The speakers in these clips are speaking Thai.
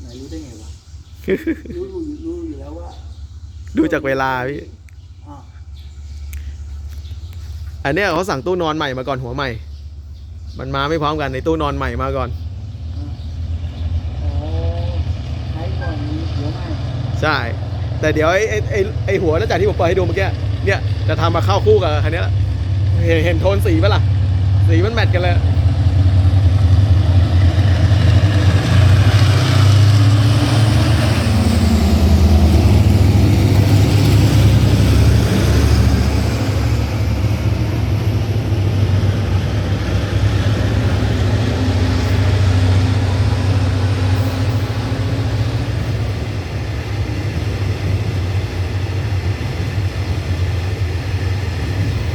ไหนรู้ได้ไงวะ รู้รู้รู้อยู่แล้วว่าดูจากเวลาพี่อ่าอันเนี้ยเขาสั่งตู้นอนใหม่มาก่อนหัวใหม่ มันมาไม่พร้อมกันในตู้นอนใหม่มาก่อน อ๋อใช้ก่อนมีหัวใหม่ใช่ แต่เดี๋ยวไอ้ไอ้ไอ้ไอ้หัวแล้วจากที่ผมเปิดให้ดูเมื่อกี้ เนี่ยจะทำมาเข้าคู่กับคันนี้ละเห็นเห็นโทนสีปะล่ะ สีมันแมทกันเลย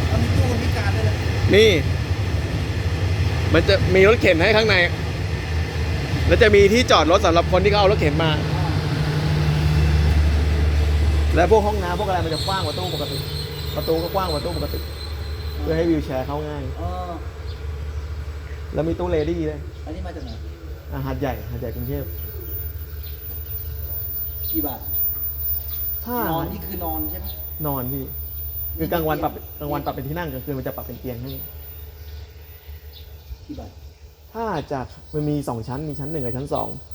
เอามีตู้คนพิการด้วยเลย นี่ มันจะมีรถเข็นให้ข้างใน แล้วจะมีที่จอดรถสำหรับคนที่เขาเอารถเข็นมา และพวกห้องน้ำพวกอะไรมันจะกว้างกว่าตู้ปกติ ประตูก็กว้างกว่าตู้ปกติ เพื่อให้วิวแชร์เข้าง่ายเออแล้วมีตู้เลดี้ด้วยอันนี้มาจากไหนอาหาดใหญ่หาดใหญ่กรุงเทพกี่บาทถ้านอนนี่คือนอนใช่ไหมนอนพี่ คือกลางวันปรับกลางวันปรับเป็นที่นั่งกลางคืนมันจะปรับเป็นเตียงให้กี่บาทถ้าจากมันมีสองชั้นมีชั้นหนึ่งกับชั้นสองอ